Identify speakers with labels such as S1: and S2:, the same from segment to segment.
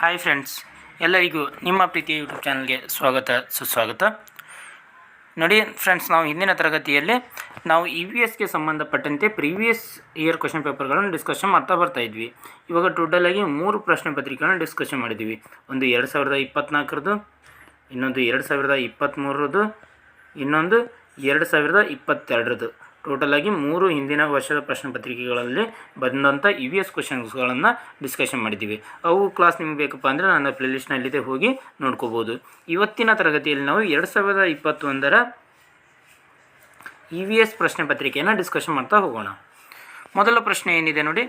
S1: Hi friends ಎಲ್ಲರಿಗೂ ನಿಮ್ಮ ಪ್ರೀತಿಯ ಯೂಟ್ಯೂಬ್ ಚಾನಲ್ಗೆ ಸ್ವಾಗತ, ಸುಸ್ವಾಗತ. ನೋಡಿ ಫ್ರೆಂಡ್ಸ್ ನಾವು ಹಿಂದಿನ ತರಗತಿಯಲ್ಲಿ ನಾವು ಇ ವಿ ಎಸ್ಗೆ ಸಂಬಂಧಪಟ್ಟಂತೆ ಪ್ರೀವಿಯಸ್ ಇಯರ್ ಕ್ವಶನ್ ಪೇಪರ್ಗಳನ್ನು ಡಿಸ್ಕಷನ್ ಮಾಡ್ತಾ ಬರ್ತಾ ಇದ್ವಿ. ಇವಾಗ ಟೋಟಲಾಗಿ ಮೂರು ಪ್ರಶ್ನೆ ಪತ್ರಿಕೆಗಳನ್ನು ಡಿಸ್ಕಷನ್ ಮಾಡಿದ್ವಿ. ಒಂದು ಎರಡು ಸಾವಿರದ ಇಪ್ಪತ್ತ್ನಾಲ್ಕರದ್ದು ಇನ್ನೊಂದು ಎರಡು ಸಾವಿರದ ಇಪ್ಪತ್ತ್ಮೂರರದ್ದು ಇನ್ನೊಂದು ಎರಡು ಸಾವಿರದ ಇಪ್ಪತ್ತೆರಡರದ್ದು. ಟೋಟಲಾಗಿ ಮೂರು ಹಿಂದಿನ ವರ್ಷದ ಪ್ರಶ್ನೆ ಪತ್ರಿಕೆಗಳಲ್ಲಿ ಬಂದಂಥ ಇ ವಿ ಎಸ್ ಕ್ವಶನ್ಸ್ಗಳನ್ನು ಡಿಸ್ಕಷನ್ ಮಾಡಿದ್ದೀವಿ. ಅವು ಕ್ಲಾಸ್ ನಿಮಗೆ ಬೇಕಪ್ಪ ಅಂದರೆ ನನ್ನ ಪ್ಲೇಲಿಸ್ಟ್ನಲ್ಲಿದೆ ಹೋಗಿ ನೋಡ್ಕೋಬೋದು. ಇವತ್ತಿನ ತರಗತಿಯಲ್ಲಿ ನಾವು ಎರಡು ಸಾವಿರದ ಇಪ್ಪತ್ತೊಂದರ ಇ ವಿ ಎಸ್ ಪ್ರಶ್ನೆ ಪತ್ರಿಕೆಯನ್ನು ಡಿಸ್ಕಷನ್ ಮಾಡ್ತಾ ಹೋಗೋಣ. ಮೊದಲ ಪ್ರಶ್ನೆ ಏನಿದೆ ನೋಡಿ?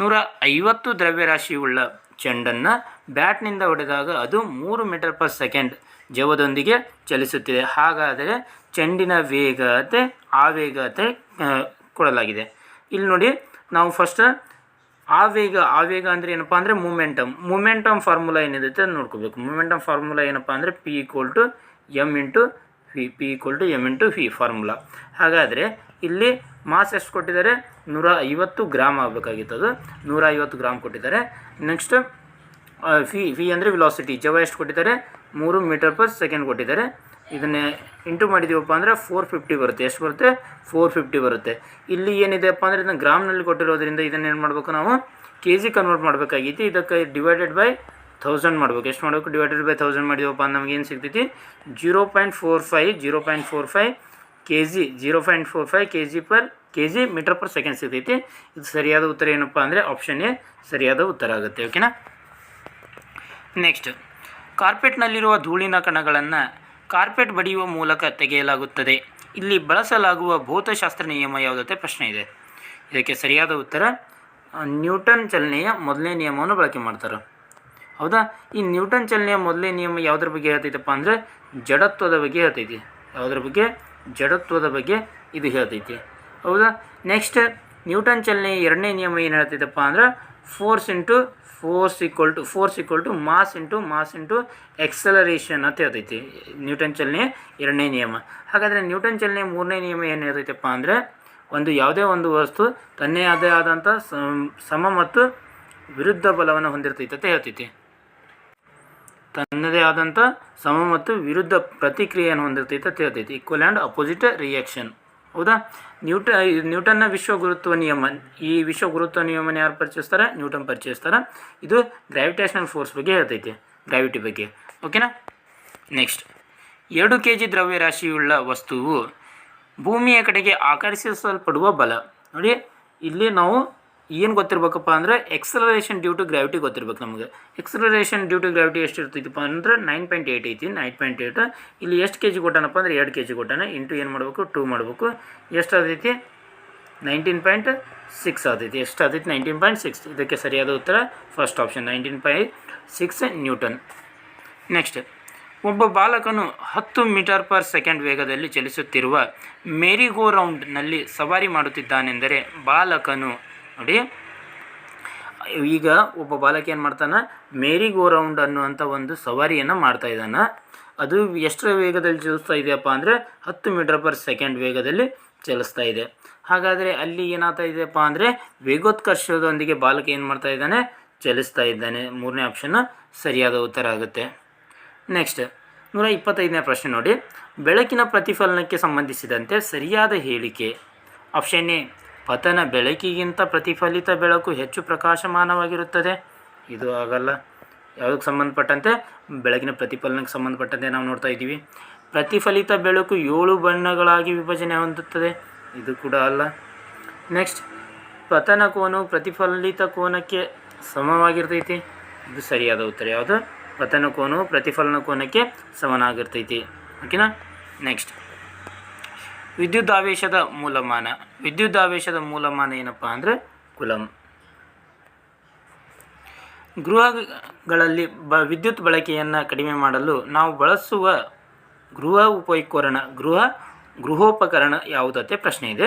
S1: ನೂರ ಐವತ್ತು ದ್ರವ್ಯರಾಶಿಯುಳ್ಳ ಚೆಂಡನ್ನು ಬ್ಯಾಟ್ನಿಂದ ಹೊಡೆದಾಗ ಅದು ಮೂರು ಮೀಟರ್ ಪರ್ ಸೆಕೆಂಡ್ ಜವದೊಂದಿಗೆ ಚಲಿಸುತ್ತಿದೆ. ಹಾಗಾದರೆ ಚೆಂಡಿನ ವೇಗತೆ ಆವೇಗತೆ ಕೊಡಲಾಗಿದೆ. ಇಲ್ಲಿ ನೋಡಿ, ನಾವು ಫಸ್ಟ್ ಆವೇಗ ಆವೇಗ ಅಂದರೆ ಏನಪ್ಪ ಅಂದರೆ ಮೂಮೆಂಟಮ್ ಮೂಮೆಂಟಮ್ ಫಾರ್ಮುಲಾ ಏನಿದೆ ಅಂತ ನೋಡ್ಕೋಬೇಕು. ಮೂಮೆಂಟಮ್ ಫಾರ್ಮುಲಾ ಏನಪ್ಪ ಅಂದರೆ P equal to M into V P equal to M into V formula ಹಾಗಾದರೆ ಇಲ್ಲಿ ಮಾಸ್ ಎಷ್ಟು ಕೊಟ್ಟಿದ್ದಾರೆ? ನೂರ ಐವತ್ತು ಗ್ರಾಮ್ ಆಗಬೇಕಾಗಿತ್ತು ಅದು. ನೂರ ಐವತ್ತು ಗ್ರಾಮ್ ಕೊಟ್ಟಿದ್ದಾರೆ. ನೆಕ್ಸ್ಟ್ ಫಿ ಫಿ ಅಂದರೆ ವಿಲಾಸಿಟಿ ಜವ ಎಷ್ಟು ಕೊಟ್ಟಿದ್ದಾರೆ? ಮೂರು ಮೀಟರ್ ಪರ್ ಸೆಕೆಂಡ್ ಕೊಟ್ಟಿದ್ದಾರೆ. ಇದನ್ನೇ ಇಂಟು ಮಾಡಿದ್ದೀವಪ್ಪ ಅಂದರೆ ಫೋರ್ ಫಿಫ್ಟಿ ಬರುತ್ತೆ. ಎಷ್ಟು ಬರುತ್ತೆ? ಫೋರ್ ಫಿಫ್ಟಿ ಬರುತ್ತೆ. ಇಲ್ಲಿ ಏನಿದೆಪ್ಪ ಅಂದರೆ ಇದನ್ನು ಗ್ರಾಮ್ನಲ್ಲಿ ಕೊಟ್ಟಿರೋದ್ರಿಂದ ಇದನ್ನು ಏನು ಮಾಡಬೇಕು ನಾವು? ಕೆ ಜಿ ಕನ್ವರ್ಟ್ ಮಾಡಬೇಕಾಗಿತ್ತು ಇದಕ್ಕೆ ಡಿವೈಡೆಡ್ ಬೈ ಥೌಸಂಡ್ ಮಾಡ್ಬೇಕು. ಎಷ್ಟು ಮಾಡಬೇಕು? ಡಿವೈಡೆಡ್ ಬೈ ತೌಸಂಡ್ ಮಾಡಿದೀವಪ್ಪ ಅಂದ್ರೆ ನಮ್ಗೆ ಏನು ಸಿಗ್ತೈತಿ? Zero point four five zero point four five K G zero point four five K G per K G metre per second ಸಿಗ್ತೈತಿ. ಇದು ಸರಿಯಾದ ಉತ್ತರ ಏನಪ್ಪ ಅಂದರೆ ಆಪ್ಷನ್ ಎ ಸರಿಯಾದ ಉತ್ತರ ಆಗುತ್ತೆ. ಓಕೆನಾ ನೆಕ್ಸ್ಟ್ ಕಾರ್ಪೆಟ್ನಲ್ಲಿರುವ ಧೂಳಿನ ಕಣಗಳನ್ನು ಕಾರ್ಪೆಟ್ ಬಡಿಯುವ ಮೂಲಕ ತೆಗೆಯಲಾಗುತ್ತದೆ. ಇಲ್ಲಿ ಬಳಸಲಾಗುವ ಭೌತಶಾಸ್ತ್ರ ನಿಯಮ ಯಾವುದತ್ತೆ ಪ್ರಶ್ನೆ ಇದೆ. ಇದಕ್ಕೆ ಸರಿಯಾದ ಉತ್ತರ ನ್ಯೂಟನ್ ಚಲನೆಯ ಮೊದಲನೇ ನಿಯಮವನ್ನು ಬಳಕೆ ಮಾಡ್ತಾರೆ. ಹೌದಾ? ಈ ನ್ಯೂಟನ್ ಚಲನೆಯ ಮೊದಲನೇ ನಿಯಮ ಯಾವುದ್ರ ಬಗ್ಗೆ ಹೇಳ್ತೈತಪ್ಪ ಅಂದರೆ, ಜಡತ್ವದ ಬಗ್ಗೆ ಹೇಳ್ತೈತಿ. ಯಾವುದ್ರ ಬಗ್ಗೆ? ಜಡತ್ವದ ಬಗ್ಗೆ ಇದು ಹೇಳ್ತೈತಿ. ಹೌದಾ? ನೆಕ್ಸ್ಟ್ ನ್ಯೂಟನ್ ಚಲನೆಯ ಎರಡನೇ ನಿಯಮ ಏನು ಹೇಳ್ತೈತಪ್ಪ ಅಂದ್ರೆ force into force equal to force equal to mass into mass into acceleration ಅಂತ ಹೇಳ್ತೈತಿ. ನ್ಯೂಟನ್ ಚಲನೆ ಎರಡನೇ ನಿಯಮ. ಹಾಗಾದರೆ ನ್ಯೂಟನ್ ಚಲನೆ ಮೂರನೇ ನಿಯಮ ಏನು ಹೇಳ್ತೈತಪ್ಪ ಅಂದರೆ ಒಂದು ಯಾವುದೇ ಒಂದು ವಸ್ತು ತನ್ನೇ ಆದೇ ಆದಂಥ ಸಮ್- ಸಮ ಮತ್ತು ವಿರುದ್ಧ ಬಲವನ್ನು ಹೊಂದಿರ್ತೈತೆ ಅಂತ ಹೇಳ್ತೈತಿ. ತನ್ನದೇ ಆದಂಥ ಸಮ ಮತ್ತು ವಿರುದ್ಧ ಪ್ರತಿಕ್ರಿಯೆಯನ್ನು ಹೊಂದಿರ್ತೈತೆ ಅಂತ ಹೇಳ್ತೈತಿ. ಈಕ್ವಲ್ ಆ್ಯಂಡ್ ಅಪೋಸಿಟ್ ರಿಯಾಕ್ಷನ್ ಹೌದಾ? ನ್ಯೂಟ ನ್ಯೂಟನ್ನ ವಿಶ್ವ ಗುರುತ್ವ ನಿಯಮ, ಈ ವಿಶ್ವ ಗುರುತ್ವ ನಿಯಮನ ಯಾರು ಪರಿಚಯಿಸ್ತಾರೆ? ನ್ಯೂಟನ್ ಪರಿಚಯಿಸ್ತಾರೆ. ಇದು ಗ್ರಾವಿಟೇಷನಲ್ ಫೋರ್ಸ್ ಬಗ್ಗೆ ಹೇಳ್ತೈತೆ ಗ್ರಾವಿಟಿ ಬಗ್ಗೆ. ಓಕೆನಾ ನೆಕ್ಸ್ಟ್ ಎರಡು ಕೆ ಜಿ ದ್ರವ್ಯರಾಶಿಯುಳ್ಳ ವಸ್ತುವು ಭೂಮಿಯ ಕಡೆಗೆ ಆಕರ್ಷಿಸಲ್ಪಡುವ ಬಲ. ನೋಡಿ, ಇಲ್ಲಿ ನಾವು ಏನು ಗೊತ್ತಿರ್ಬೇಕಪ್ಪ ಅಂದರೆ ಎಕ್ಸಲರೇಷನ್ ಡ್ಯೂ ಟು ಗ್ರಾವಿಟಿ ಗೊತ್ತಿರ್ಬೇಕು ನಮಗೆ. ಎಕ್ಸಲರೇಷನ್ ಡ್ಯೂ ಟು ಗ್ರಾವಿಟಿ ಎಷ್ಟು ಇರ್ತೈತಪ್ಪ ಅಂದ್ರೆ ನೈನ್ ಪಾಯಿಂಟ್ ಏಯ್ಟ್ ಐತಿ ನೈನ್ ಪಾಯಿಂಟ್ ಏಯ್ಟ್ ಇಲ್ಲಿ ಎಷ್ಟು ಕೆ ಜಿ ಕೊಟ್ಟಾನಪ್ಪ ಅಂದರೆ ಎರಡು ಕೆ ಜಿ ಕೊಟ್ಟಾನೆ. ಇಂಟು ಏನು ಮಾಡಬೇಕು? ಟೂ ಮಾಡಬೇಕು. ಎಷ್ಟು ಆದೈತಿ ನೈನ್ಟೀನ್ ಪಾಯಿಂಟ್ ಸಿಕ್ಸ್ ಆದೈತಿ ಎಷ್ಟು ಆದೈತಿ ನೈನ್ಟೀನ್ ಪಾಯಿಂಟ್ ಸಿಕ್ಸ್ ಇದಕ್ಕೆ ಸರಿಯಾದ ಉತ್ತರ first option nineteen point six newton next ಒಬ್ಬ ಬಾಲಕನು ಹತ್ತು ಮೀಟರ್ ಪರ್ ಸೆಕೆಂಡ್ ವೇಗದಲ್ಲಿ ಚಲಿಸುತ್ತಿರುವ ಮೇರಿಗೋ ರೌಂಡ್ನಲ್ಲಿ ಸವಾರಿ ಮಾಡುತ್ತಿದ್ದಾನೆಂದರೆ ಬಾಲಕನು ನೋಡಿ. ಈಗ ಒಬ್ಬ ಬಾಲಕಿ ಏನು ಮಾಡ್ತಾನೆ? ಮೇರಿ ಗೋ ರೌಂಡ್ ಅನ್ನುವಂಥ ಒಂದು ಸವಾರಿಯನ್ನು ಮಾಡ್ತಾ ಇದ್ದಾನೆ. ಅದು ಎಷ್ಟರ ವೇಗದಲ್ಲಿ ಚಲಿಸ್ತಾ ಇದೆಯಪ್ಪ ಅಂದರೆ ಹತ್ತು ಮೀಟರ್ ಪರ್ ಸೆಕೆಂಡ್ ವೇಗದಲ್ಲಿ ಚಲಿಸ್ತಾ ಇದೆ. ಹಾಗಾದರೆ ಅಲ್ಲಿ ಏನಾಗ್ತಾ ಇದೆಯಪ್ಪ ಅಂದರೆ ವೇಗೋತ್ಕರ್ಷದೊಂದಿಗೆ ಬಾಲಕ ಏನು ಮಾಡ್ತಾ ಇದ್ದಾನೆ? ಚಲಿಸ್ತಾ ಇದ್ದಾನೆ. ಮೂರನೇ ಆಪ್ಷನ್ ಸರಿಯಾದ ಉತ್ತರ ಆಗುತ್ತೆ. ನೆಕ್ಸ್ಟ್ ನೂರ ಇಪ್ಪತ್ತೈದನೇ ಪ್ರಶ್ನೆ ನೋಡಿ. ಬೆಳಕಿನ ಪ್ರತಿಫಲನಕ್ಕೆ ಸಂಬಂಧಿಸಿದಂತೆ ಸರಿಯಾದ ಹೇಳಿಕೆ. ಆಪ್ಷನ್ ಎ ಪತನ ಬೆಳಕಿಗಿಂತ ಪ್ರತಿಫಲಿತ ಬೆಳಕು ಹೆಚ್ಚು ಪ್ರಕಾಶಮಾನವಾಗಿರುತ್ತದೆ. ಇದು ಆಗಲ್ಲ. ಯಾವುದಕ್ಕೆ ಸಂಬಂಧಪಟ್ಟಂತೆ? ಬೆಳಕಿನ ಪ್ರತಿಫಲನಕ್ಕೆ ಸಂಬಂಧಪಟ್ಟಂತೆ ನಾವು ನೋಡ್ತಾ ಇದ್ದೀವಿ. ಪ್ರತಿಫಲಿತ ಬೆಳಕು ಏಳು ಬಣ್ಣಗಳಾಗಿ ವಿಭಜನೆ ಹೊಂದುತ್ತದೆ. ಇದು ಕೂಡ ಅಲ್ಲ. ನೆಕ್ಸ್ಟ್, ಪತನ ಕೋನವು ಪ್ರತಿಫಲಿತ ಕೋನಕ್ಕೆ ಸಮವಾಗಿರ್ತೈತಿ. ಇದು ಸರಿಯಾದ ಉತ್ತರ. ಯಾವುದು? ಪತನ ಕೋನವು ಪ್ರತಿಫಲನ ಕೋನಕ್ಕೆ ಸಮನಾಗಿರ್ತೈತಿ. ಓಕೆನಾ? ನೆಕ್ಸ್ಟ್. ವಿದ್ಯುದಾವೇಶದ ಮೂಲಮಾನ. ವಿದ್ಯುದಾವೇಶದ ಮೂಲಮಾನ ಏನಪ್ಪ ಅಂದರೆ ಕುಲಂ. ಗೃಹಗಳಲ್ಲಿ ಬ, ವಿದ್ಯುತ್ ಬಳಕೆಯನ್ನು ಕಡಿಮೆ ಮಾಡಲು ನಾವು ಬಳಸುವ ಗೃಹ ಉಪಕರಣ, ಗೃಹ ಗೃಹೋಪಕರಣ ಯಾವುದತ್ತೆ ಪ್ರಶ್ನೆ ಇದೆ.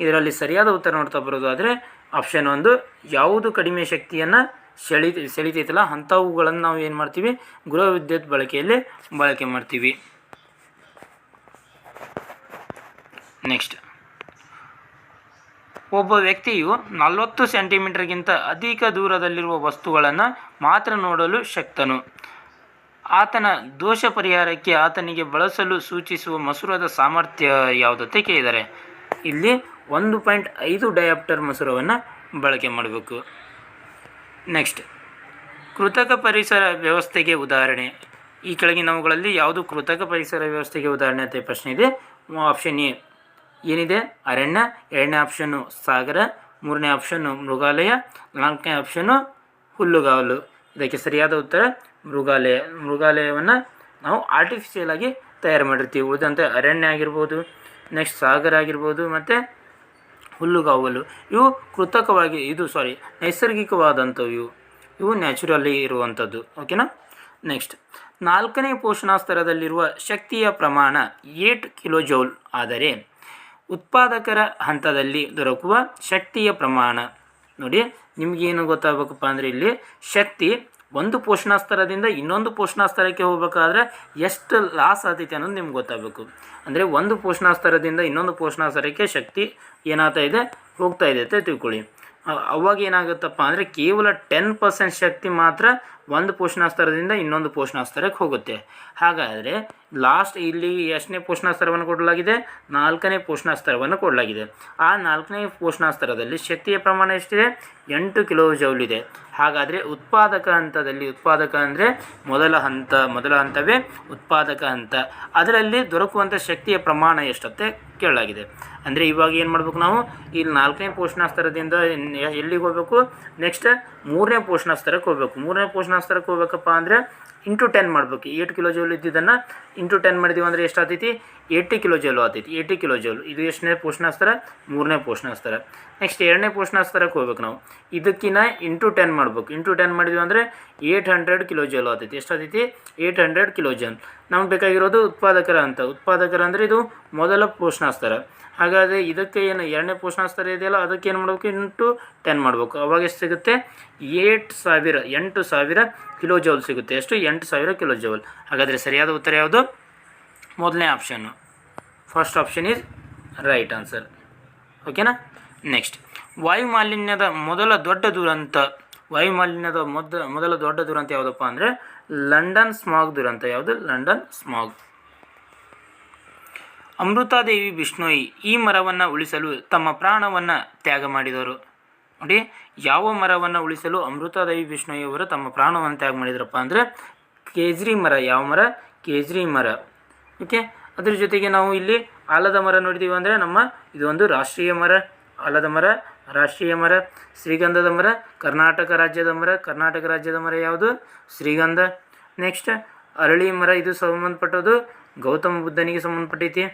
S1: ಇದರಲ್ಲಿ ಸರಿಯಾದ ಉತ್ತರ ನೋಡ್ತಾ ಬರೋದಾದರೆ ಆಪ್ಷನ್ ಒಂದು, ಯಾವುದು ಕಡಿಮೆ ಶಕ್ತಿಯನ್ನು ಸೆಳಿ, ಸೆಳಿತೈತಲ್ಲ, ಅಂಥವುಗಳನ್ನು ನಾವು ಏನು ಮಾಡ್ತೀವಿ? ಗೃಹ ವಿದ್ಯುತ್ ಬಳಕೆಯಲ್ಲಿ ಬಳಕೆ ಮಾಡ್ತೀವಿ. ನೆಕ್ಸ್ಟ್ ಒಬ್ಬ ವ್ಯಕ್ತಿಯು ನಲವತ್ತು ಸೆಂಟಿಮೀಟರ್ಗಿಂತ ಅಧಿಕ ದೂರದಲ್ಲಿರುವ ವಸ್ತುಗಳನ್ನು ಮಾತ್ರ ನೋಡಲು ಶಕ್ತನು. ಆತನ ದೋಷ ಪರಿಹಾರಕ್ಕೆ ಆತನಿಗೆ ಬಳಸಲು ಸೂಚಿಸುವ ಮಸೂರದ ಸಾಮರ್ಥ್ಯ ಯಾವುದಂತ ಕೇಳಿದ್ದಾರೆ ಇಲ್ಲಿ ಒಂದು ಪಾಯಿಂಟ್ ಐದು ಡಯಾಪ್ಟರ್ ಮಸೂರವನ್ನು ಬಳಕೆ ಮಾಡಬೇಕು. ನೆಕ್ಸ್ಟ್ ಕೃತಕ ಪರಿಸರ ವ್ಯವಸ್ಥೆಗೆ ಉದಾಹರಣೆ. ಈ ಕೆಳಗಿನವುಗಳಲ್ಲಿ ಯಾವುದು ಕೃತಕ ಪರಿಸರ ವ್ಯವಸ್ಥೆಗೆ ಉದಾಹರಣೆ ಅಂತ ಪ್ರಶ್ನೆ ಇದೆ. ಆಪ್ಷನ್ ಎ ಏನಿದೆ? ಅರಣ್ಯ, ಎರಡನೇ ಆಪ್ಷನ್ನು ಸಾಗರ, ಮೂರನೇ ಆಪ್ಷನ್ನು ಮೃಗಾಲಯ, ನಾಲ್ಕನೇ ಆಪ್ಷನ್ನು ಹುಲ್ಲುಗಾವಲು. ಇದಕ್ಕೆ ಸರಿಯಾದ ಉತ್ತರ, ಮೃಗಾಲಯ. ಮೃಗಾಲಯವನ್ನು ನಾವು ಆರ್ಟಿಫಿಷಿಯಲ್ ಆಗಿ ತಯಾರು ಮಾಡಿರ್ತೀವಿ. ಉಳಿದಂತೆ ಅರಣ್ಯ ಆಗಿರ್ಬೋದು ನೆಕ್ಸ್ಟ್ ಸಾಗರ ಆಗಿರ್ಬೋದು, ಮತ್ತು ಹುಲ್ಲುಗಾವಲು. ಇವು ಕೃತಕವಾಗಿ, ಇದು ಸಾರಿ ನೈಸರ್ಗಿಕವಾದಂಥವು. ಇವು ಇವು ನ್ಯಾಚುರಲಿ ಇರುವಂಥದ್ದು. ಓಕೆನಾ ನೆಕ್ಸ್ಟ್ ನಾಲ್ಕನೇ ಪೋಷಣಾ ಸ್ತರದಲ್ಲಿರುವ ಶಕ್ತಿಯ ಪ್ರಮಾಣ ಏಟ್ ಕಿಲೋ ಜೌಲ್ ಆದರೆ ಉತ್ಪಾದಕರ ಹಂತದಲ್ಲಿ ದೊರಕುವ ಶಕ್ತಿಯ ಪ್ರಮಾಣ. ನೋಡಿ, ನಿಮಗೇನು ಗೊತ್ತಾಗಬೇಕಪ್ಪ ಅಂದರೆ ಇಲ್ಲಿ ಶಕ್ತಿ ಒಂದು ಪೋಷಣಾ ಸ್ತರದಿಂದ ಇನ್ನೊಂದು ಪೋಷಣಾ ಸ್ತರಕ್ಕೆ ಹೋಗ್ಬೇಕಾದ್ರೆ ಎಷ್ಟು ಲಾಸ್ ಆಗ್ತೈತೆ ಅನ್ನೋದು ನಿಮ್ಗೆ ಗೊತ್ತಾಗಬೇಕು. ಅಂದರೆ ಒಂದು ಪೋಷಣಾ ಸ್ತರದಿಂದ ಇನ್ನೊಂದು ಪೋಷಣಾ ಸ್ತರಕ್ಕೆ ಶಕ್ತಿ ಏನಾಗ್ತಾ ಇದೆ, ಹೋಗ್ತಾ ಇದೆ ಅಂತ ತಿಳ್ಕೊಳ್ಳಿ. ಅವಾಗ ಏನಾಗುತ್ತಪ್ಪ ಅಂದರೆ ಕೇವಲ ಟೆನ್ ಪರ್ಸೆಂಟ್ ಶಕ್ತಿ ಮಾತ್ರ ಒಂದು ಪೋಷಣಾ ಸ್ತರದಿಂದ ಇನ್ನೊಂದು ಪೋಷಣಾಸ್ತರಕ್ಕೆ ಹೋಗುತ್ತೆ. ಹಾಗಾದರೆ ಲಾಸ್ಟ್ ಇಲ್ಲಿ ಎಷ್ಟನೇ ಪೋಷಣಾಸ್ತರವನ್ನು ಕೊಡಲಾಗಿದೆ? ನಾಲ್ಕನೇ ಪೋಷಣಾಸ್ತರವನ್ನು ಕೊಡಲಾಗಿದೆ. ಆ ನಾಲ್ಕನೇ ಪೋಷಣಾಸ್ತರದಲ್ಲಿ ಶಕ್ತಿಯ ಪ್ರಮಾಣ ಎಷ್ಟಿದೆ? ಎಂಟು ಕಿಲೋ ಜೌಲ್ ಇದೆ. ಹಾಗಾದರೆ ಉತ್ಪಾದಕ ಹಂತದಲ್ಲಿ, ಉತ್ಪಾದಕ ಅಂದರೆ ಮೊದಲ ಹಂತ, ಮೊದಲ ಹಂತವೇ ಉತ್ಪಾದಕ ಹಂತ. ಅದರಲ್ಲಿ ದೊರಕುವಂಥ ಶಕ್ತಿಯ ಪ್ರಮಾಣ ಎಷ್ಟತ್ತೆ ಕೇಳಲಾಗಿದೆ. ಅಂದರೆ ಇವಾಗ ಏನು ಮಾಡಬೇಕು ನಾವು? ಇಲ್ಲಿ ನಾಲ್ಕನೇ ಪೋಷಣಾಸ್ತರದಿಂದ ಎಲ್ಲಿಗೆ ಹೋಗಬೇಕು? ನೆಕ್ಸ್ಟ್ ಮೂರನೇ ಪೋಷಣಾಸ್ತರಕ್ಕೆ ಹೋಗಬೇಕು. ಮೂರನೇ ಪೋಷಣಾಸ್ತರಕ್ಕೆ ಹೋಗ್ಬೇಕಪ್ಪ ಅಂದರೆ ಇಂಟು ಟೆನ್ ಮಾಡಬೇಕು. ಏಯ್ಟ್ ಕಿಲೋ ಜೋಲ್ ಇದ್ದಿದ್ದನ್ನು ಇಂಟು ಟೆನ್ ಮಾಡಿದೀವಿ ಅಂದರೆ ಎಷ್ಟು ಆತೈತಿ ಏಯ್ಟಿ ಕಿಲೋ ಜೋಲು ಆತೈತಿ ಏಯ್ಟಿ ಕಿಲೋ ಜೋಲು. ಇದು ಎಷ್ಟನೇ ಪೋಷಣಾಸ್ತರ? ಮೂರನೇ ಪೋಷಣ ಆಸ್ತಾರೆ ನೆಕ್ಸ್ಟ್ ಎರಡನೇ ಪೋಷಣಾಸ್ತರಕ್ಕೆ ಹೋಗ್ಬೇಕು ನಾವು. ಇದಕ್ಕಿಂತ ಇಂಟು ಟೆನ್ ಮಾಡ್ಬೇಕು. ಇಂಟು ಟೆನ್ ಮಾಡಿದ್ವಿ ಅಂದರೆ ಏಯ್ಟ್ ಹಂಡ್ರೆಡ್ ಕಿಲೋ ಜೋಲು ಆತೈತಿ ಎಷ್ಟು ಆತೈತಿ ಏಯ್ಟ್ ಹಂಡ್ರೆಡ್ ಕಿಲೋ ಜೋಲ್. ನಮ್ಗೆ ಬೇಕಾಗಿರೋದು ಉತ್ಪಾದಕರ ಅಂತ ಉತ್ಪಾದಕರ ಅಂದರೆ ಇದು ಮೊದಲ ಪೋಷಣ ಸ್ತರ ಹಾಗಾದರೆ ಇದಕ್ಕೆ ಏನು ಎರಡನೇ ಪೋಷಣಾ ಸ್ತರ ಇದೆಯಲ್ಲ, ಅದಕ್ಕೆ ಏನು ಮಾಡಬೇಕು? ಇಂಟು ಟೆನ್ ಮಾಡಬೇಕು. ಅವಾಗ ಎಷ್ಟು ಸಿಗುತ್ತೆ? ಏಟ್ ಸಾವಿರ, ಎಂಟು ಸಾವಿರ ಕಿಲೋ ಜೌಲ್ ಸಿಗುತ್ತೆ. ಎಷ್ಟು? ಎಂಟು ಸಾವಿರ ಕಿಲೋ ಜೌಲ್. ಹಾಗಾದರೆ ಸರಿಯಾದ ಉತ್ತರ ಯಾವುದು? ಮೊದಲನೇ option first option is right answer ಓಕೆನಾ ನೆಕ್ಸ್ಟ್ ವಾಯು ಮಾಲಿನ್ಯದ ಮೊದಲ ದೊಡ್ಡ ದುರಂತ ವಾಯು ಮಾಲಿನ್ಯದ ಮೊದ, ಮೊದಲ ದೊಡ್ಡ ದುರಂತ ಯಾವುದಪ್ಪ ಅಂದರೆ ಲಂಡನ್ ಸ್ಮಾಗ್ ದುರಂತ. ಯಾವುದು? London smog. ಅಮೃತಾದೇವಿ ಬಿಷ್ಣೋಯಿ ಈ ಮರವನ್ನು ಉಳಿಸಲು ತಮ್ಮ ಪ್ರಾಣವನ್ನು ತ್ಯಾಗ ಮಾಡಿದರು ನೋಡಿ, ಯಾವ ಮರವನ್ನು ಉಳಿಸಲು ಅಮೃತಾದೇವಿ ಬಿಷ್ಣೋಯಿ ಅವರು ತಮ್ಮ ಪ್ರಾಣವನ್ನು ತ್ಯಾಗ ಮಾಡಿದ್ರಪ್ಪ ಅಂದರೆ ಕೇಜ್ರಿ ಮರ. ಯಾವ ಮರ? ಕೇಜ್ರಿ ಮರ. ಓಕೆ, ಅದ್ರ ಜೊತೆಗೆ ನಾವು ಇಲ್ಲಿ ಆಲದ ಮರ ನೋಡಿದ್ದೀವಿ ಅಂದರೆ ನಮ್ಮ ಇದೊಂದು ರಾಷ್ಟ್ರೀಯ ಮರ. ಆಲದ ಮರ, ರಾಷ್ಟ್ರೀಯ ಮರ, ಶ್ರೀಗಂಧದ ಮರ, ಕರ್ನಾಟಕ ರಾಜ್ಯದ ಮರ. ಕರ್ನಾಟಕ ರಾಜ್ಯದ ಮರ ಯಾವುದು? ಶ್ರೀಗಂಧ. ನೆಕ್ಸ್ಟ್, ಅರಳಿ ಮರ, ಇದು ಸಂಬಂಧಪಟ್ಟದ್ದು ಗೌತಮ ಬುದ್ಧನಿಗೆ ಸಂಬಂಧಪಟ್ಟೈತಿ.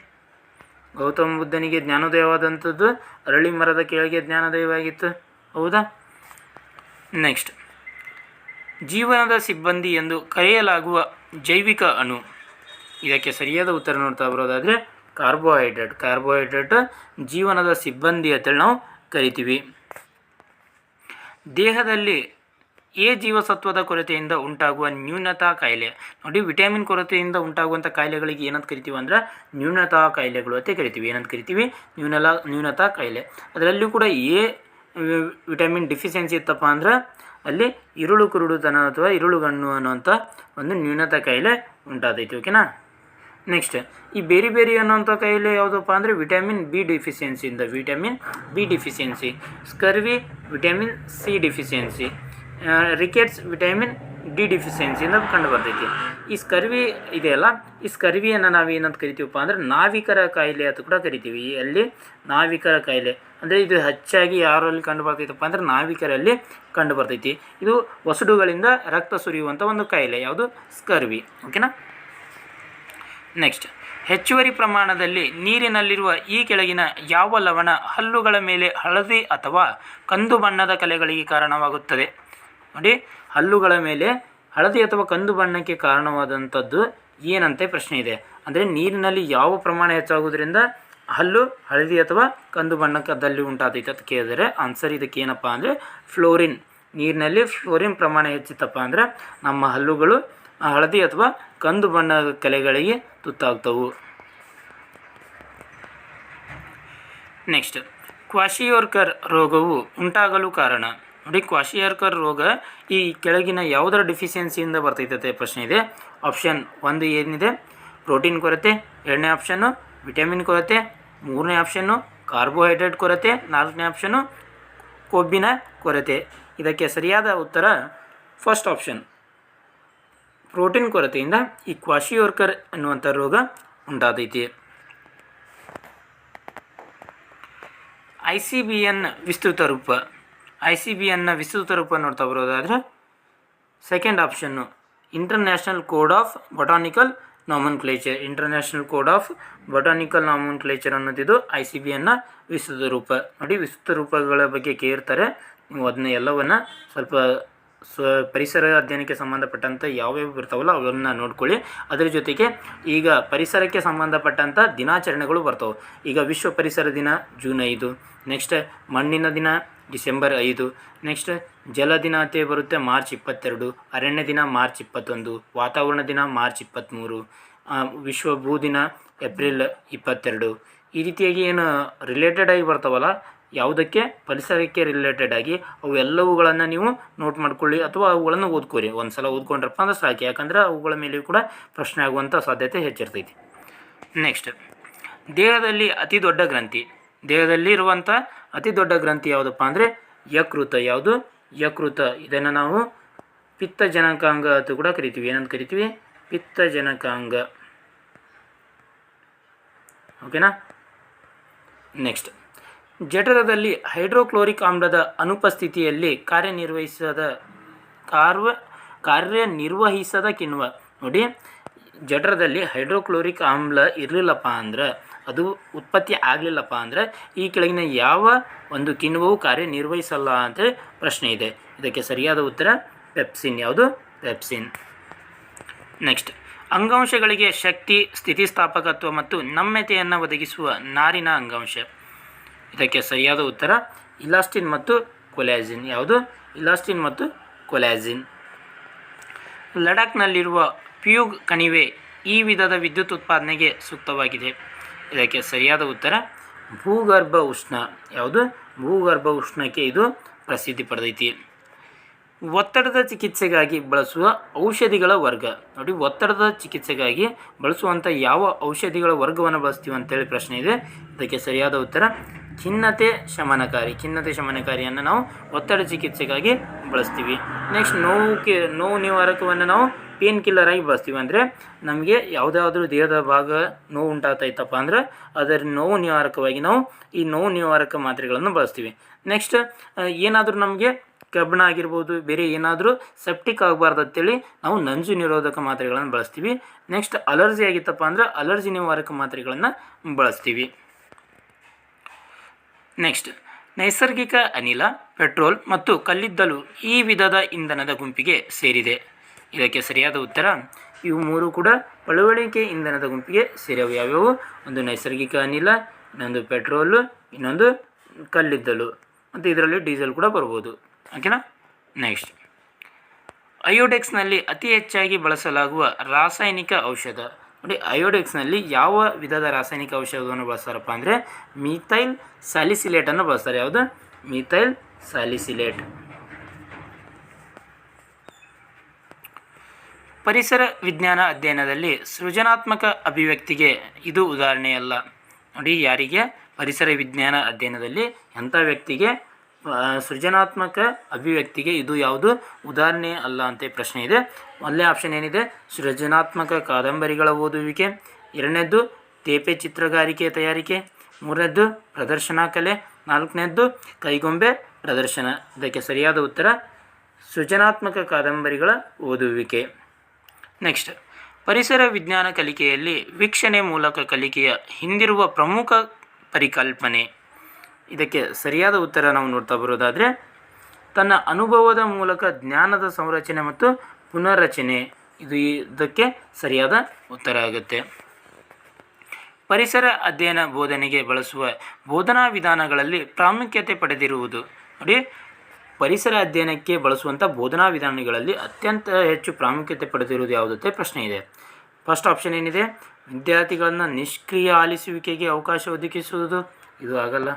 S1: ಗೌತಮ ಬುದ್ಧನಿಗೆ ಜ್ಞಾನೋದಯವಾದಂಥದ್ದು ಅರಳಿ ಮರದ ಕೆಳಗೆ ಜ್ಞಾನೋದಯವಾಗಿತ್ತು. ಹೌದಾ? ನೆಕ್ಸ್ಟ್. ಜೀವನದ ಸಿಬ್ಬಂದಿ ಎಂದು ಕರೆಯಲಾಗುವ ಜೈವಿಕ ಅಣು. ಇದಕ್ಕೆ ಸರಿಯಾದ ಉತ್ತರ ನೋಡ್ತಾ ಬರೋದಾದರೆ ಕಾರ್ಬೋಹೈಡ್ರೇಟ್. ಕಾರ್ಬೋಹೈಡ್ರೇಟ್ ಜೀವನದ ಸಿಬ್ಬಂದಿ ಅಂತೇಳಿ ನಾವು ಕರಿತೀವಿ. ದೇಹದಲ್ಲಿ ಎ ಜೀವಸತ್ವದ ಕೊರತೆಯಿಂದ ಉಂಟಾಗುವ ನ್ಯೂನತಾ ಕಾಯಿಲೆ. ನೋಡಿ, ವಿಟಮಿನ್ ಕೊರತೆಯಿಂದ ಉಂಟಾಗುವಂಥ ಕಾಯಿಲೆಗಳಿಗೆ ಏನಂತ ಕರಿತೀವಿ ಅಂದ್ರೆ ನ್ಯೂನತಾ ಕಾಯಿಲೆಗಳು ಅಂತ ಕರಿತೀವಿ. ಏನಂತ ಕರಿತೀವಿ? ನ್ಯೂನಲ, ನ್ಯೂನತಾ ಕಾಯಿಲೆ. ಅದರಲ್ಲೂ ಕೂಡ ಎ ವಿಟಮಿನ್ ಡಿಫಿಷಿಯನ್ಸಿ ಇತ್ತಪ್ಪ ಅಂದ್ರೆ ಅಲ್ಲಿ ಇರುಳು ಕುರುಡುತನ ಅಥವಾ ಇರುಳುಗಣ್ಣು ಅನ್ನುವಂಥ ಒಂದು ನ್ಯೂನತಾ ಕಾಯಿಲೆ ಉಂಟಾದೈತಿ, ಓಕೆನಾ? ನೆಕ್ಸ್ಟ್, ಈ ಬೇರೆ ಬೇರೆ ಅನ್ನೋಂಥ ಕಾಯಿಲೆ ಯಾವುದಪ್ಪ ಅಂದರೆ vitamin B ಡಿಫಿಷಿಯನ್ಸಿಯಿಂದ, vitamin B deficiency, scurvy, vitamin C deficiency. Rickets vitamin D ಡಿಫಿಷಿಯನ್ಸಿಯಿಂದ ಕಂಡು ಬರ್ತೈತಿ. ಈ ಸ್ಕರ್ವಿ ಇದೆಯಲ್ಲ ಈ ಸ್ಕರ್ವಿಯನ್ನು ನಾವು ಏನಂತ ಕರಿತೀವಪ್ಪ ಅಂದರೆ ನಾವಿಕರ ಕಾಯಿಲೆ ಅಂತ ಕೂಡ ಕರಿತೀವಿ. ಅಲ್ಲಿ ನಾವಿಕರ ಕಾಯಿಲೆ, ಅಂದರೆ ಇದು ಹೆಚ್ಚಾಗಿ ಯಾರಲ್ಲಿ ಕಂಡು ಬರ್ತೈತಪ್ಪ ಅಂದರೆ ನಾವಿಕರಲ್ಲಿ ಕಂಡು ಬರ್ತೈತಿ. ಇದು ವಸಡುಗಳಿಂದ ರಕ್ತ ಸುರಿಯುವಂಥ ಒಂದು ಕಾಯಿಲೆ, ಯಾವುದು? ಸ್ಕರ್ವಿ ಓಕೆನಾ ನೆಕ್ಸ್ಟ್ ಹೆಚ್ಚುವರಿ ಪ್ರಮಾಣದಲ್ಲಿ ನೀರಿನಲ್ಲಿರುವ ಈ ಕೆಳಗಿನ ಯಾವ ಲವಣ ಹಲ್ಲುಗಳ ಮೇಲೆ ಹಳದಿ ಅಥವಾ ಕಂದು ಬಣ್ಣದ ಕಲೆಗಳಿಗೆ ಕಾರಣವಾಗುತ್ತದೆ? ನೋಡಿ, ಹಲ್ಲುಗಳ ಮೇಲೆ ಹಳದಿ ಅಥವಾ ಕಂದು ಬಣ್ಣಕ್ಕೆ ಕಾರಣವಾದಂಥದ್ದು ಏನಂತೆ ಪ್ರಶ್ನೆ ಇದೆ. ಅಂದರೆ ನೀರಿನಲ್ಲಿ ಯಾವ ಪ್ರಮಾಣ ಹೆಚ್ಚಾಗೋದ್ರಿಂದ ಹಲ್ಲು ಹಳದಿ ಅಥವಾ ಕಂದು ಬಣ್ಣಕ್ಕದಲ್ಲಿ ಉಂಟಾದೈತೆ ಅಂತ ಕೇಳಿದರೆ ಆನ್ಸರ್ ಇದಕ್ಕೆ ಏನಪ್ಪ ಅಂದರೆ ಫ್ಲೋರಿನ್ ನೀರಿನಲ್ಲಿ ಫ್ಲೋರಿನ್ ಪ್ರಮಾಣ ಹೆಚ್ಚಿತ್ತಪ್ಪ ಅಂದರೆ ನಮ್ಮ ಹಲ್ಲುಗಳು ಹಳದಿ ಅಥವಾ ಕಂದು ಬಣ್ಣದ ಕಲೆಗಳಿಗೆ ತುತ್ತಾಗ್ತವು. ನೆಕ್ಸ್ಟ್ ಕ್ವಾಶಿಯೋರ್ಕರ್ ರೋಗವು ಉಂಟಾಗಲು ಕಾರಣ. ನೋಡಿ ಕ್ವಾಶಿಯರ್ಕರ್ ರೋಗ ಈ ಕೆಳಗಿನ ಯಾವುದರ ಡಿಫಿಷಿಯನ್ಸಿಯಿಂದ ಬರ್ತೈತೆ ಪ್ರಶ್ನೆ ಇದೆ. ಆಪ್ಷನ್ ಒಂದು ಏನಿದೆ? ಪ್ರೋಟೀನ್ ಕೊರತೆ, ಎರಡನೇ ಆಪ್ಷನ್ನು ವಿಟಮಿನ್ ಕೊರತೆ, ಮೂರನೇ ಆಪ್ಷನ್ನು ಕಾರ್ಬೋಹೈಡ್ರೇಟ್ ಕೊರತೆ, ನಾಲ್ಕನೇ ಆಪ್ಷನ್ನು ಕೊಬ್ಬಿನ ಕೊರತೆ. ಇದಕ್ಕೆ ಸರಿಯಾದ ಉತ್ತರ ಫಸ್ಟ್ ಆಪ್ಷನ್. ಪ್ರೋಟೀನ್ ಕೊರತೆಯಿಂದ ಈ ಕ್ವಾಶಿಯೋರ್ಕರ್ ಅನ್ನುವಂಥ ರೋಗ ಉಂಟಾದೈತಿ. ಐ ಸಿ ಬಿ ಎನ್ ವಿಸ್ತೃತ ರೂಪ. ಐ ಸಿ ಬಿ ಎನ್ನ ವಿಸ್ತೃತ ರೂಪ ನೋಡ್ತಾ ಬರೋದಾದರೆ second option international code of botanical nomenclature international code of botanical nomenclature ಅನ್ನೋದಿದು I C B ಎನ್ನ ವಿಸ್ತೃತ ರೂಪ. ನೋಡಿ, ವಿಸ್ತೃತ ರೂಪಗಳ ಬಗ್ಗೆ ಕೇಳ್ತಾರೆ. ನೀವು ಅದನ್ನ ಎಲ್ಲವನ್ನು ಸ್ವಲ್ಪ ಸ್ವ ಪರಿಸರ ಅಧ್ಯಯನಕ್ಕೆ ಸಂಬಂಧಪಟ್ಟಂಥ ಯಾವ್ಯಾವ ಬರ್ತಾವಲ್ಲ ಅವನ್ನ ನೋಡ್ಕೊಳ್ಳಿ. ಅದರ ಜೊತೆಗೆ ಈಗ ಪರಿಸರಕ್ಕೆ ಸಂಬಂಧಪಟ್ಟಂಥ ದಿನಾಚರಣೆಗಳು ಬರ್ತಾವೆ. ಈಗ ವಿಶ್ವ ಪರಿಸರ ದಿನ ಜೂನ್ ಐದು, ನೆಕ್ಸ್ಟ್ ಮಣ್ಣಿನ ದಿನ ಡಿಸೆಂಬರ್ ಐದು, ನೆಕ್ಸ್ಟ್ ಜಲ ದಿನ ಅಂತ ಬರುತ್ತೆ ಮಾರ್ಚ್ ಇಪ್ಪತ್ತೆರಡು, ಅರಣ್ಯ ದಿನ ಮಾರ್ಚ್ ಇಪ್ಪತ್ತೊಂದು, ವಾತಾವರಣ ದಿನ ಮಾರ್ಚ್ ಇಪ್ಪತ್ತ್ಮೂರು ವಿಶ್ವ ಭೂ ದಿನ ಏಪ್ರಿಲ್ ಇಪ್ಪತ್ತೆರಡು. ಈ ರೀತಿಯಾಗಿ ಏನು ರಿಲೇಟೆಡ್ ಆಗಿ ಬರ್ತಾವಲ್ಲ ಯಾವುದಕ್ಕೆ? ಪರಿಸರಕ್ಕೆ ರಿಲೇಟೆಡ್ ಆಗಿ ಅವು ಎಲ್ಲವುಗಳನ್ನು ನೀವು ನೋಟ್ ಮಾಡ್ಕೊಳ್ಳಿ ಅಥವಾ ಅವುಗಳನ್ನು ಓದ್ಕೊರಿ ಒಂದು ಸಲ ಓದ್ಕೊಂಡ್ರಪ್ಪ ಅಂದ್ರೆ ಸಾಕು. ಯಾಕಂದ್ರೆ ಅವುಗಳ ಮೇಲೆಯೂ ಕೂಡ ಪ್ರಶ್ನೆ ಆಗುವಂಥ ಸಾಧ್ಯತೆ ಹೆಚ್ಚಿರ್ತೈತಿ. ನೆಕ್ಸ್ಟ್ ದೇಹದಲ್ಲಿ ಅತಿ ದೊಡ್ಡ ಗ್ರಂಥಿ. ದೇಹದಲ್ಲಿ ಇರುವಂಥ ಅತಿ ದೊಡ್ಡ ಗ್ರಂಥಿ ಯಾವುದಪ್ಪ ಅಂದರೆ ಯಕೃತ. ಯಾವುದು? ಯಕೃತ. ಇದನ್ನು ನಾವು ಪಿತ್ತಜನಕಾಂಗ ಅಂತ ಕೂಡ ಕರಿತೀವಿ. ಏನಂತ ಕರಿತೀವಿ? ಪಿತ್ತಜನಕಾಂಗ ಓಕೆನಾ ನೆಕ್ಸ್ಟ್ ಜಠರದಲ್ಲಿ ಹೈಡ್ರೋಕ್ಲೋರಿಕ್ ಆಮ್ಲದ ಅನುಪಸ್ಥಿತಿಯಲ್ಲಿ ಕಾರ್ಯನಿರ್ವಹಿಸದ ಕಾರ್ವ, ಕಾರ್ಯನಿರ್ವಹಿಸದ ಕಿಣ್ವ. ನೋಡಿ, ಜಠರದಲ್ಲಿ ಹೈಡ್ರೋಕ್ಲೋರಿಕ್ ಆಮ್ಲ ಇರಲಿಲ್ಲಪ್ಪ ಅಂದ್ರೆ, ಅದು ಉತ್ಪತ್ತಿ ಆಗಲಿಲ್ಲಪ್ಪ ಅಂದ್ರೆ, ಈ ಕೆಳಗಿನ ಯಾವ ಒಂದು ಕಿಣ್ವವು ಕಾರ್ಯನಿರ್ವಹಿಸಲ್ಲ ಅಂತ ಪ್ರಶ್ನೆ ಇದೆ. ಇದಕ್ಕೆ ಸರಿಯಾದ ಉತ್ತರ, ಪೆಪ್ಸಿನ್. ಯಾವುದು? ಪೆಪ್ಸಿನ್. ನೆಕ್ಸ್ಟ್, ಅಂಗಾಂಶಗಳಿಗೆ ಶಕ್ತಿ, ಸ್ಥಿತಿಸ್ಥಾಪಕತ್ವ ಮತ್ತು ನಮ್ಯತೆಯನ್ನು ಒದಗಿಸುವ ನಾರಿನ ಅಂಗಾಂಶ. ಇದಕ್ಕೆ ಸರಿಯಾದ ಉತ್ತರ ಇಲಾಸ್ಟಿನ್ ಮತ್ತು ಕೊಲ್ಯಾಜಿನ್. ಯಾವುದು? ಇಲಾಸ್ಟಿನ್ ಮತ್ತು ಕೊಲ್ಯಾಜಿನ್. ಲಡಾಖ್ನಲ್ಲಿರುವ ಪ್ಯೂಗ್ ಕಣಿವೆ ಈ ವಿಧದ ವಿದ್ಯುತ್ ಉತ್ಪಾದನೆಗೆ ಸೂಕ್ತವಾಗಿದೆ. ಇದಕ್ಕೆ ಸರಿಯಾದ ಉತ್ತರ ಭೂಗರ್ಭ ಉಷ್ಣ. ಯಾವುದು? ಭೂಗರ್ಭ ಉಷ್ಣಕ್ಕೆ ಇದು ಪ್ರಸಿದ್ಧಿ ಪಡೆದೈತಿ. ಒತ್ತಡದ ಚಿಕಿತ್ಸೆಗಾಗಿ ಬಳಸುವ ಔಷಧಿಗಳ ವರ್ಗ. ನೋಡಿ, ಒತ್ತಡದ ಚಿಕಿತ್ಸೆಗಾಗಿ ಬಳಸುವಂಥ ಯಾವ ಔಷಧಿಗಳ ವರ್ಗವನ್ನು ಬಳಸ್ತೀವಿ ಅಂತೇಳಿ ಪ್ರಶ್ನೆ ಇದೆ. ಇದಕ್ಕೆ ಸರಿಯಾದ ಉತ್ತರ ಖಿನ್ನತೆ ಶಮನಕಾರಿ, ಖಿನ್ನತೆ ಶಮನಕಾರಿಯನ್ನು ನಾವು ಒತ್ತಡ ಚಿಕಿತ್ಸೆಗಾಗಿ ಬಳಸ್ತೀವಿ. ನೆಕ್ಸ್ಟ್ ನೋವು ಕೆ, ನೋವು ನಿವಾರಕವನ್ನು ನಾವು ಪೇನ್ ಕಿಲ್ಲರ್ ಆಗಿ ಬಳಸ್ತೀವಿ. ಅಂದರೆ ನಮಗೆ ಯಾವುದಾದ್ರೂ ದೇಹದ ಭಾಗ ನೋವು ಉಂಟಾಗ್ತೈತಪ್ಪ ಅಂದ್ರೆ ಅದರ ನೋವು ನಿವಾರಕವಾಗಿ ನಾವು ಈ ನೋವು ನಿವಾರಕ ಮಾತ್ರೆಗಳನ್ನು ಬಳಸ್ತೀವಿ. ನೆಕ್ಸ್ಟ್ ಏನಾದರೂ ನಮಗೆ ಕಬ್ಬಣ ಆಗಿರ್ಬೋದು, ಬೇರೆ ಏನಾದರೂ ಸೆಪ್ಟಿಕ್ ಆಗಬಾರ್ದು ಅಂತೇಳಿ ನಾವು ನಂಜು ನಿರೋಧಕ ಮಾತ್ರೆಗಳನ್ನು ಬಳಸ್ತೀವಿ. ನೆಕ್ಸ್ಟ್ ಅಲರ್ಜಿ ಆಗಿತ್ತಪ್ಪ ಅಂದ್ರೆ ಅಲರ್ಜಿ ನಿವಾರಕ ಮಾತ್ರೆಗಳನ್ನು ಬಳಸ್ತೀವಿ. ನೆಕ್ಸ್ಟ್ ನೈಸರ್ಗಿಕ ಅನಿಲ, ಪೆಟ್ರೋಲ್ ಮತ್ತು ಕಲ್ಲಿದ್ದಲು ಈ ವಿಧದ ಇಂಧನದ ಗುಂಪಿಗೆ ಸೇರಿದೆ. ಇದಕ್ಕೆ ಸರಿಯಾದ ಉತ್ತರ, ಇವು ಮೂರು ಕೂಡ ಪಳವಳಿಕೆ ಇಂಧನದ ಗುಂಪಿಗೆ ಸೇರಿವೆ. ಯಾವ್ಯಾವು? ಒಂದು ನೈಸರ್ಗಿಕ ಅನಿಲ, ಇನ್ನೊಂದು ಪೆಟ್ರೋಲು, ಇನ್ನೊಂದು ಕಲ್ಲಿದ್ದಲು. ಮತ್ತು ಇದರಲ್ಲಿ ಡೀಸೆಲ್ ಕೂಡ ಬರ್ಬೋದು. ಓಕೆನಾ ನೆಕ್ಸ್ಟ್ ಅಯೋಡೆಕ್ಸ್ನಲ್ಲಿ ಅತಿ ಹೆಚ್ಚಾಗಿ ಬಳಸಲಾಗುವ ರಾಸಾಯನಿಕ ಔಷಧ. ನೋಡಿ ಅಯೋಡೆಕ್ಸ್ನಲ್ಲಿ ಯಾವ ವಿಧದ ರಾಸಾಯನಿಕ ಔಷಧವನ್ನು ಬಳಸ್ತಾರಪ್ಪ ಅಂದರೆ ಮೀಥೈಲ್ ಸ್ಯಾಲಿಸಿಲೇಟನ್ನು ಬಳಸ್ತಾರೆ. ಯಾವುದು? Methyl salicylate. ಪರಿಸರ ವಿಜ್ಞಾನ ಅಧ್ಯಯನದಲ್ಲಿ ಸೃಜನಾತ್ಮಕ ಅಭಿವ್ಯಕ್ತಿಗೆ ಇದು ಉದಾಹರಣೆಯಲ್ಲ. ನೋಡಿ, ಯಾರಿಗೆ? ಪರಿಸರ ವಿಜ್ಞಾನ ಅಧ್ಯಯನದಲ್ಲಿ ಎಂಥ ವ್ಯಕ್ತಿಗೆ ಸೃಜನಾತ್ಮಕ ಅಭಿವ್ಯಕ್ತಿಗೆ ಇದು ಯಾವುದು? ಉದಾಹರಣೆ ಅಲ್ಲ ಅಂತ ಪ್ರಶ್ನೆ ಇದೆ. ಮೊದಲನೇ ಆಪ್ಷನ್ ಏನಿದೆ? ಸೃಜನಾತ್ಮಕ ಕಾದಂಬರಿಗಳ ಓದುವಿಕೆ. ಎರಡನೇದ್ದು, ತೇಪೆ ಚಿತ್ರಗಾರಿಕೆ ತಯಾರಿಕೆ. ಮೂರನೇದ್ದು, ಪ್ರದರ್ಶನ ಕಲೆ. ನಾಲ್ಕನೇದ್ದು, ಕೈಗೊಂಬೆ ಪ್ರದರ್ಶನ. ಇದಕ್ಕೆ ಸರಿಯಾದ ಉತ್ತರ, ಸೃಜನಾತ್ಮಕ ಕಾದಂಬರಿಗಳ ಓದುವಿಕೆ. ನೆಕ್ಸ್ಟ್ ಪರಿಸರ ವಿಜ್ಞಾನ ಕಲಿಕೆಯಲ್ಲಿ ವೀಕ್ಷಣೆ ಮೂಲಕ ಕಲಿಕೆಯ ಹಿಂದಿರುವ ಪ್ರಮುಖ ಪರಿಕಲ್ಪನೆ. ಇದಕ್ಕೆ ಸರಿಯಾದ ಉತ್ತರ ನಾವು ನೋಡ್ತಾ ಬರೋದಾದರೆ, ತನ್ನ ಅನುಭವದ ಮೂಲಕ ಜ್ಞಾನದ ಸಂರಚನೆ ಮತ್ತು ಪುನರ್ರಚನೆ. ಇದು ಇದಕ್ಕೆ ಸರಿಯಾದ ಉತ್ತರ ಆಗುತ್ತೆ. ಪರಿಸರ ಅಧ್ಯಯನ ಬೋಧನೆಗೆ ಬಳಸುವ ಬೋಧನಾ ವಿಧಾನಗಳಲ್ಲಿ ಪ್ರಾಮುಖ್ಯತೆ ಪಡೆದಿರುವುದು. ನೋಡಿ, ಪರಿಸರ ಅಧ್ಯಯನಕ್ಕೆ ಬಳಸುವಂಥ ಬೋಧನಾ ವಿಧಾನಗಳಲ್ಲಿ ಅತ್ಯಂತ ಹೆಚ್ಚು ಪ್ರಾಮುಖ್ಯತೆ ಪಡೆದಿರುವುದು ಯಾವುದಂತೆ? ಪ್ರಶ್ನೆ ಇದೆ. ಫಸ್ಟ್ ಆಪ್ಷನ್ ಏನಿದೆ? ವಿದ್ಯಾರ್ಥಿಗಳನ್ನು ನಿಷ್ಕ್ರಿಯ ಆಲಿಸುವಿಕೆಗೆ ಅವಕಾಶ ಒದಗಿಸುವುದು. ಇದು ಆಗಲ್ಲ.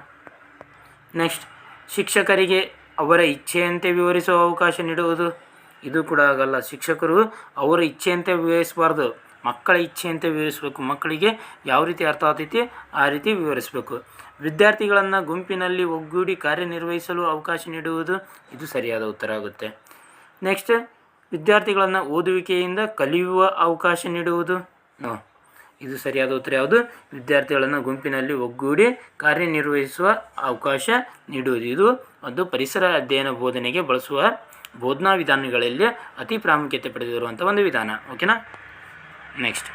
S1: ನೆಕ್ಸ್ಟ್, ಶಿಕ್ಷಕರಿಗೆ ಅವರ ಇಚ್ಛೆಯಂತೆ ವಿವರಿಸುವ ಅವಕಾಶ ನೀಡುವುದು. ಇದು ಕೂಡ ಆಗಲ್ಲ. ಶಿಕ್ಷಕರು ಅವರ ಇಚ್ಛೆಯಂತೆ ವಿವರಿಸಬಾರ್ದು. ಮಕ್ಕಳ ಇಚ್ಛೆಯಂತೆ ವಿವರಿಸಬೇಕು. ಮಕ್ಕಳಿಗೆ ಯಾವ ರೀತಿ ಅರ್ಥ ಆಗ್ತೈತಿ ಆ ರೀತಿ ವಿವರಿಸಬೇಕು. ವಿದ್ಯಾರ್ಥಿಗಳನ್ನು ಗುಂಪಿನಲ್ಲಿ ಒಗ್ಗೂಡಿ ಕಾರ್ಯನಿರ್ವಹಿಸಲು ಅವಕಾಶ ನೀಡುವುದು. ಇದು ಸರಿಯಾದ ಉತ್ತರ ಆಗುತ್ತೆ. ನೆಕ್ಸ್ಟ್, ವಿದ್ಯಾರ್ಥಿಗಳನ್ನು ಓದುವಿಕೆಯಿಂದ ಕಲಿಯುವ ಅವಕಾಶ ನೀಡುವುದು. ಇದು ಸರಿಯಾದ ಉತ್ತರ ಯಾವುದು? ವಿದ್ಯಾರ್ಥಿಗಳನ್ನು ಗುಂಪಿನಲ್ಲಿ ಒಗ್ಗೂಡಿ ಕಾರ್ಯನಿರ್ವಹಿಸುವ ಅವಕಾಶ ನೀಡುವುದು. ಇದು ಒಂದು ಪರಿಸರ ಅಧ್ಯಯನ ಬೋಧನೆಗೆ ಬಳಸುವ ಬೋಧನಾ ವಿಧಾನಗಳಲ್ಲಿ ಅತಿ ಪ್ರಾಮುಖ್ಯತೆ ಪಡೆದಿರುವಂಥ ಒಂದು ವಿಧಾನ. ಓಕೆನಾ? ನೆಕ್ಸ್ಟ್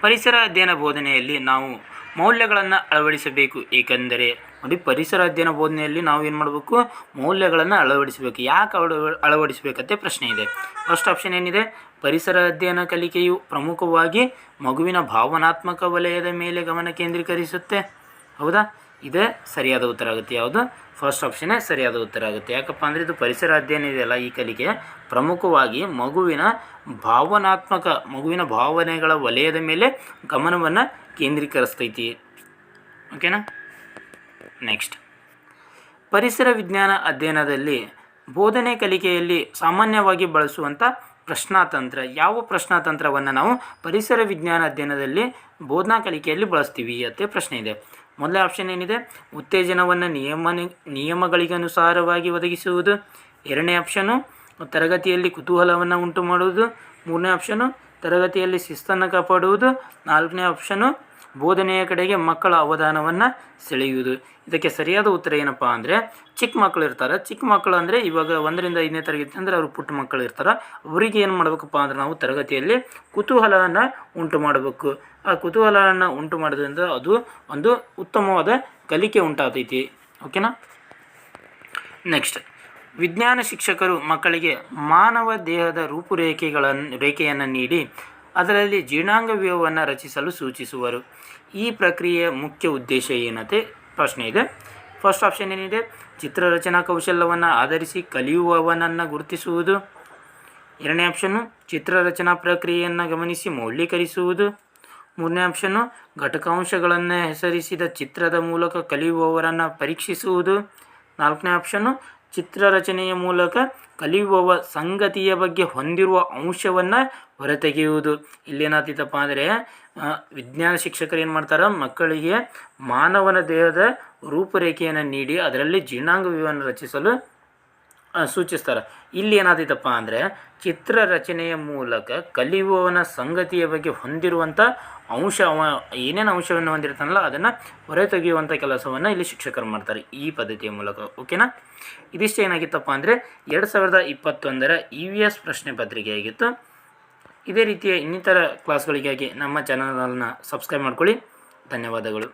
S1: ಪರಿಸರ ಅಧ್ಯಯನ ಬೋಧನೆಯಲ್ಲಿ ನಾವು ಮೌಲ್ಯಗಳನ್ನು ಅಳವಡಿಸಬೇಕು. ಏಕೆಂದರೆ ನೋಡಿ, ಪರಿಸರ ಅಧ್ಯಯನ ಬೋಧನೆಯಲ್ಲಿ ನಾವು ಏನು ಮಾಡಬೇಕು? ಮೌಲ್ಯಗಳನ್ನು ಅಳವಡಿಸಬೇಕು. ಯಾಕೆ ಅಳವ, ಅಳವಡಿಸಬೇಕಂತೆ ಪ್ರಶ್ನೆ ಇದೆ. ಫಸ್ಟ್ ಆಪ್ಷನ್ ಏನಿದೆ? ಪರಿಸರ ಅಧ್ಯಯನ ಕಲಿಕೆಯು ಪ್ರಮುಖವಾಗಿ ಮಗುವಿನ ಭಾವನಾತ್ಮಕ ವಲಯದ ಮೇಲೆ ಗಮನ ಕೇಂದ್ರೀಕರಿಸುತ್ತೆ. ಹೌದಾ? ಇದೇ ಸರಿಯಾದ ಉತ್ತರ ಆಗುತ್ತೆ. ಯಾವುದು? ಫಸ್ಟ್ ಆಪ್ಷನ್ನೇ ಸರಿಯಾದ ಉತ್ತರ ಆಗುತ್ತೆ. ಯಾಕಪ್ಪ ಅಂದರೆ ಇದು ಪರಿಸರ ಅಧ್ಯಯನ ಇದೆಯಲ್ಲ, ಈ ಕಲಿಕೆ ಪ್ರಮುಖವಾಗಿ ಮಗುವಿನ ಭಾವನಾತ್ಮಕ, ಮಗುವಿನ ಭಾವನೆಗಳ ವಲಯದ ಮೇಲೆ ಗಮನವನ್ನು ಕೇಂದ್ರೀಕರಿಸ್ತೈತಿ. ಓಕೆನಾ? ನೆಕ್ಸ್ಟ್ ಪರಿಸರ ವಿಜ್ಞಾನ ಅಧ್ಯಯನದಲ್ಲಿ ಬೋಧನೆ ಕಲಿಕೆಯಲ್ಲಿ ಸಾಮಾನ್ಯವಾಗಿ ಬಳಸುವಂಥ ಪ್ರಶ್ನಾತಂತ್ರ. ಯಾವ ಪ್ರಶ್ನಾತಂತ್ರವನ್ನು ನಾವು ಪರಿಸರ ವಿಜ್ಞಾನ ಅಧ್ಯಯನದಲ್ಲಿ ಬೋಧನಾ ಕಲಿಕೆಯಲ್ಲಿ ಬಳಸ್ತೀವಿ? ಅಂತ ಪ್ರಶ್ನೆ ಇದೆ. ಮೊದಲ ಆಪ್ಷನ್ ಏನಿದೆ? ಉತ್ತೇಜನವನ್ನು ನಿಯಮನ, ನಿಯಮಗಳಿಗನುಸಾರವಾಗಿ ಒದಗಿಸುವುದು. ಎರಡನೇ ಆಪ್ಷನು ತರಗತಿಯಲ್ಲಿ ಕುತೂಹಲವನ್ನು ಉಂಟು ಮಾಡುವುದು ಮೂರನೇ ಆಪ್ಷನು ತರಗತಿಯಲ್ಲಿ ಶಿಸ್ತನ್ನು ಕಾಪಾಡುವುದು. ನಾಲ್ಕನೇ ಆಪ್ಷನು ಬೋಧನೆಯ ಕಡೆಗೆ ಮಕ್ಕಳ ಅವಧಾನವನ್ನು ಸೆಳೆಯುವುದು. ಇದಕ್ಕೆ ಸರಿಯಾದ ಉತ್ತರ ಏನಪ್ಪ ಅಂದರೆ, ಚಿಕ್ಕ ಮಕ್ಕಳು ಇರ್ತಾರೆ. ಚಿಕ್ಕ ಮಕ್ಕಳು ಅಂದರೆ ಇವಾಗ ಒಂದರಿಂದ ಐದನೇ ತರಗತಿ ಅಂದರೆ ಅವರು ಪುಟ್ಟ ಮಕ್ಕಳು ಇರ್ತಾರೆ. ಅವರಿಗೆ ಏನು ಮಾಡಬೇಕಪ್ಪ ಅಂದ್ರೆ ನಾವು ತರಗತಿಯಲ್ಲಿ ಕುತೂಹಲವನ್ನು ಉಂಟು ಮಾಡಬೇಕು. ಆ ಕುತೂಹಲವನ್ನು ಉಂಟು ಮಾಡೋದ್ರಿಂದ ಅದು ಒಂದು ಉತ್ತಮವಾದ ಕಲಿಕೆ ಉಂಟಾಗ್ತೈತಿ ಓಕೆನಾ? ನೆಕ್ಸ್ಟ್ ವಿಜ್ಞಾನ ಶಿಕ್ಷಕರು ಮಕ್ಕಳಿಗೆ ಮಾನವ ದೇಹದ ರೂಪುರೇಖೆಗಳನ್ನು, ರೇಖೆಯನ್ನು ನೀಡಿ ಅದರಲ್ಲಿ ಜೀರ್ಣಾಂಗ ವ್ಯೂಹವನ್ನು ರಚಿಸಲು ಸೂಚಿಸುವರು. ಈ ಪ್ರಕ್ರಿಯೆಯ ಮುಖ್ಯ ಉದ್ದೇಶ ಏನಂತೆ? ಪ್ರಶ್ನೆ ಇದೆ. ಫಸ್ಟ್ ಆಪ್ಷನ್ ಏನಿದೆ? ಚಿತ್ರರಚನಾ ಕೌಶಲ್ಯವನ್ನು ಆಧರಿಸಿ ಕಲಿಯುವವನನ್ನು ಗುರುತಿಸುವುದು. ಎರಡನೇ ಆಪ್ಷನ್ನು ಚಿತ್ರರಚನಾ ಪ್ರಕ್ರಿಯೆಯನ್ನು ಗಮನಿಸಿ ಮೌಲ್ಯೀಕರಿಸುವುದು. ಮೂರನೇ ಆಪ್ಷನ್ನು ಘಟಕಾಂಶಗಳನ್ನು ಹೆಸರಿಸಿದ ಚಿತ್ರದ ಮೂಲಕ ಕಲಿಯುವವರನ್ನು ಪರೀಕ್ಷಿಸುವುದು. ನಾಲ್ಕನೇ ಆಪ್ಷನ್ನು ಚಿತ್ರರಚನೆಯ ಮೂಲಕ ಕಲಿಯುವವ ಸಂಗತಿಯ ಬಗ್ಗೆ ಹೊಂದಿರುವ ಅಂಶವನ್ನು ಹೊರತೆಗೆಯುವುದು. ಇಲ್ಲೇನಾಗ್ತಿತ್ತಪ್ಪ ಅಂದರೆ ವಿಜ್ಞಾನ ಶಿಕ್ಷಕರು ಏನು ಮಾಡ್ತಾರೆ? ಮಕ್ಕಳಿಗೆ ಮಾನವನ ದೇಹದ ರೂಪರೇಖೆಯನ್ನು ನೀಡಿ, ಅದರಲ್ಲಿ ಜೀರ್ಣಾಂಗ ವ್ಯೂಹವನ್ನು ರಚಿಸಲು ಸೂಚಿಸ್ತಾರೆ. ಇಲ್ಲಿ ಏನಾದೈತಪ್ಪ ಅಂದರೆ ಚಿತ್ರ ರಚನೆಯ ಮೂಲಕ ಕಲಿಯುವವನ ಸಂಗತಿಯ ಬಗ್ಗೆ ಹೊಂದಿರುವಂಥ ಅಂಶ, ಅವ ಏನೇನು ಅಂಶವನ್ನು ಹೊಂದಿರ್ತಾನಲ್ಲ, ಅದನ್ನು ಹೊರತೆಗೆಯುವಂಥ ಕೆಲಸವನ್ನು ಇಲ್ಲಿ ಶಿಕ್ಷಕರು ಮಾಡ್ತಾರೆ ಈ ಪದ್ಧತಿಯ ಮೂಲಕ, ಓಕೆನಾ? ಇದಿಷ್ಟು ಏನಾಗಿತ್ತಪ್ಪ ಅಂದರೆ ಎರಡು ಸಾವಿರದ ಇಪ್ಪತ್ತೊಂದರ ಇ ವಿ ಎಸ್ ಪ್ರಶ್ನೆ ಪತ್ರಿಕೆ ಆಗಿತ್ತು. ಇದೇ ರೀತಿಯ ಇನ್ನಿತರ ಕ್ಲಾಸ್ಗಳಿಗಾಗಿ ನಮ್ಮ ಚಾನಲನ್ನು ಸಬ್ಸ್ಕ್ರೈಬ್ ಮಾಡ್ಕೊಳ್ಳಿ. ಧನ್ಯವಾದಗಳು.